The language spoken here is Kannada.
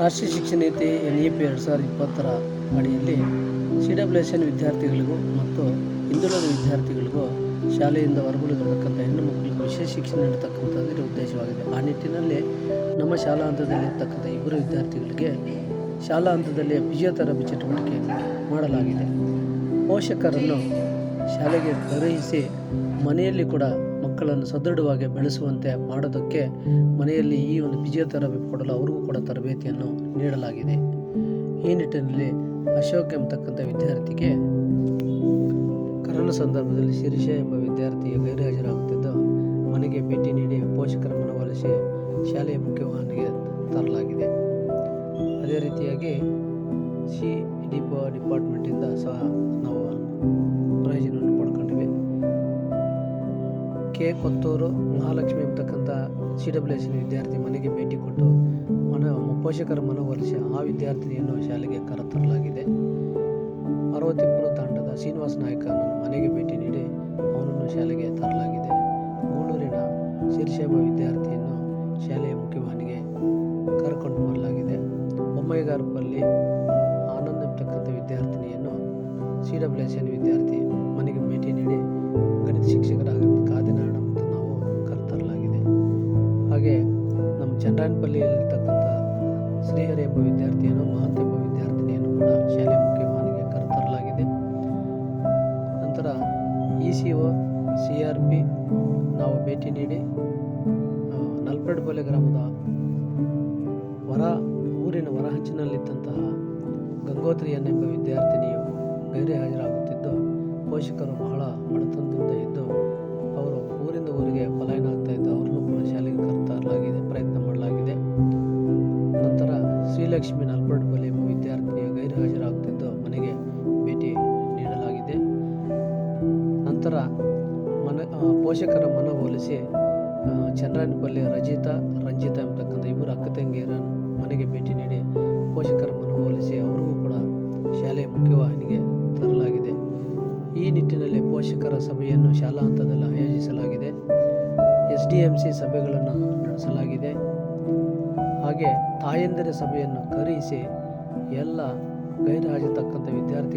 ರಾಷ್ಟ್ರೀಯ ಶಿಕ್ಷಣ ನೀತಿ ಎನ್ ಇ ಪಿ ಎರಡು ಸಾವಿರದ ಇಪ್ಪತ್ತರ ಅಡಿಯಲ್ಲಿ ಸಿ ಡಬ್ಲ್ಯೂ ಎಸ್ ಎನ್ ವಿದ್ಯಾರ್ಥಿಗಳಿಗೂ ಮತ್ತು ಹಿಂದುಳಿದ ವಿದ್ಯಾರ್ಥಿಗಳಿಗೂ ಶಾಲೆಯಿಂದ ಹೊರಗುಳಿದಿರತಕ್ಕಂಥ ಹೆಣ್ಣು ಮಕ್ಕಳಿಗೆ ವಿಶೇಷ ಶಿಕ್ಷಣ ನೀಡತಕ್ಕಂಥದ್ದು ಇದರ ಉದ್ದೇಶವಾಗಿದೆ. ಆ ನಿಟ್ಟಿನಲ್ಲಿ ನಮ್ಮ ಶಾಲಾ ಹಂತದಲ್ಲಿ ಇರ್ತಕ್ಕಂಥ ಇಬ್ಬರು ವಿದ್ಯಾರ್ಥಿಗಳಿಗೆ ಶಾಲಾ ಹಂತದಲ್ಲಿ ಫಿಸಿಯೋಥೆರಪಿ ಚಟುವಟಿಕೆ ಮಾಡಲಾಗಿದೆ. ಪೋಷಕರನ್ನು ಶಾಲೆಗೆ ಕರೆಯಿಸಿ ಮನೆಯಲ್ಲಿ ಕೂಡ ಮಕ್ಕಳನ್ನು ಸದೃಢವಾಗಿ ಬೆಳೆಸುವಂತೆ ಮಾಡೋದಕ್ಕೆ ಮನೆಯಲ್ಲಿ ಈ ಒಂದು ಫಿಸಿಯೋಥೆರಪಿ ಕೊಡಲು ಅವರಿಗೂ ಕೂಡ ತರಬೇತಿಯನ್ನು ನೀಡಲಾಗಿದೆ. ಈ ನಿಟ್ಟಿನಲ್ಲಿ ಅಶೋಕ್ ಎಂಬತಕ್ಕಂಥ ವಿದ್ಯಾರ್ಥಿಗೆ ಕರೋನಾ ಸಂದರ್ಭದಲ್ಲಿ ಶಿರೀಷ ಎಂಬ ವಿದ್ಯಾರ್ಥಿಗೆ ಗೈರುಹಾಜರಾಗುತ್ತಿದ್ದು ಮನೆಗೆ ಭೇಟಿ ನೀಡಿ ಪೋಷಕರ ಮನವೊಲಿಸಿ ಶಾಲೆಯ ಮುಖ್ಯವಾಹಿನಿಗೆ ತರಲಾಗಿದೆ. ಅದೇ ರೀತಿಯಾಗಿ ಸಿ ಡಿಪೋ ಡಿಪಾರ್ಟ್ಮೆಂಟಿಂದ ಸಹ ನಾವು ಪ್ರಯೋಜನವನ್ನು ಕೆ ಕೊತ್ತೂರು ಮಹಾಲಕ್ಷ್ಮಿ ಎಂಬತಕ್ಕಂಥ ಸಿ ಡಬ್ಲ್ಯೂ ಎಸ್ ವಿದ್ಯಾರ್ಥಿ ಮನೆಗೆ ಭೇಟಿ ಕೊಟ್ಟು ಮನ, ಪೋಷಕರ ಮನವೊಲಿಸಿ ಆ ವಿದ್ಯಾರ್ಥಿನಿಯನ್ನು ಶಾಲೆಗೆ ಕರೆತರಲಾಗಿದೆ. ಪಾರ್ವತಿಪುರ ತಂಡದ ಶ್ರೀನಿವಾಸ ನಾಯಕನನ್ನು ಮನೆಗೆ ಭೇಟಿ ನೀಡಿ ಅವನನ್ನು ಶಾಲೆಗೆ ತರಲಾಗಿದೆ. ಗೂಳೂರಿನ ಶಿರ್ಷೇಬ ವಿದ್ಯಾರ್ಥಿಯನ್ನು ಶಾಲೆಯ ಮುಖ್ಯವಾಹಿನಿಗೆ ಕರ್ಕೊಂಡು ಬರಲಾಗಿದೆ. ಬೊಮ್ಮೈಗಾರಪಲ್ಲಿ ಆನಂದ್ ಎಂಬತಕ್ಕಂಥ ವಿದ್ಯಾರ್ಥಿನಿಯನ್ನು ಸಿ ಡಬ್ಲ್ಯೂ ಎಸ್ ವಿದ್ಯಾರ್ಥಿ ಮನೆಗೆ ಭೇಟಿ ನೀಡಿ ಗಣಿತ ಶಿಕ್ಷಕರಾಗಿದ್ದ ಕಾದಿನಾಡ ಮತ್ತು ನಾವು ಕರೆತರಲಾಗಿದೆ. ಹಾಗೆ ನಮ್ಮ ಚಂದ್ರಾಯನಪಲ್ಲಿಯಲ್ಲಿರ್ತಕ್ಕಂಥ ಶ್ರೀಹರಿ ಎಂಬ ವಿದ್ಯಾರ್ಥಿಯನ್ನು, ಮಹಂತ ಎಂಬ ವಿದ್ಯಾರ್ಥಿನಿಯನ್ನು ಕೂಡ ಶಾಲೆ ಮುಖ್ಯವಾಹಿನಿಗೆ ಕರೆತರಲಾಗಿದೆ. ನಂತರ E C O C R P ನಾವು ಭೇಟಿ ನೀಡಿ ನಲ್ಪೆಡ್ಬಲೆ ಗ್ರಾಮದ ವರ, ಊರಿನ ಹೊರಹಂಚಿನಲ್ಲಿದ್ದಂತಹ ಗಂಗೋತ್ರಿ ಎಂಬ ವಿದ್ಯಾರ್ಥಿನಿಯು ಗೈರೆ ಹಾಜರಾಗುತ್ತಿದ್ದು ಪೋಷಕರು ಬಹಳ ಬಡತನದಿಂದ ಇದ್ದು ಅವರು ಊರಿಂದ ಊರಿಗೆ ಪಲಾಯನ ಆಗ್ತಾ ಇದ್ದು ಅವರನ್ನು ಕೂಡ ಶಾಲೆಗೆ ಕರೆತರಲಾಗಿದೆ, ಪ್ರಯತ್ನ ಮಾಡಲಾಗಿದೆ. ನಂತರ ಶ್ರೀಲಕ್ಷ್ಮಿ ನಲ್ಪಡ್ಬಲಿ ಎಂಬ ವಿದ್ಯಾರ್ಥಿನಿಯ ಗೈರು ಹಾಜರಾಗುತ್ತಿದ್ದು ಮನೆಗೆ ಭೇಟಿ ನೀಡಲಾಗಿದೆ. ನಂತರ ಮನ ಪೋಷಕರ ಮನವೊಲಿಸಿ ಚಂದ್ರಾಯನಪಲ್ಲಿ ರಜಿತಾ, ರಂಜಿತಾ ಎಂಬತಕ್ಕಂಥ ಇಬ್ಬರು ಅಕ್ಕ ಪೋಷಕರ ಸಭೆಯನ್ನು ಶಾಲಾ ಹಂತದಲ್ಲಿ ಆಯೋಜಿಸಲಾಗಿದೆ. ಎಸ್ ಡಿ ಎಂ ಸಿ ಸಭೆಗಳನ್ನು ನಡೆಸಲಾಗಿದೆ. ಹಾಗೆ ತಾಯಂದಿರ ಸಭೆಯನ್ನು ಕರೆಯಿಸಿ ಎಲ್ಲ ಗೈರು ವಿದ್ಯಾರ್ಥಿ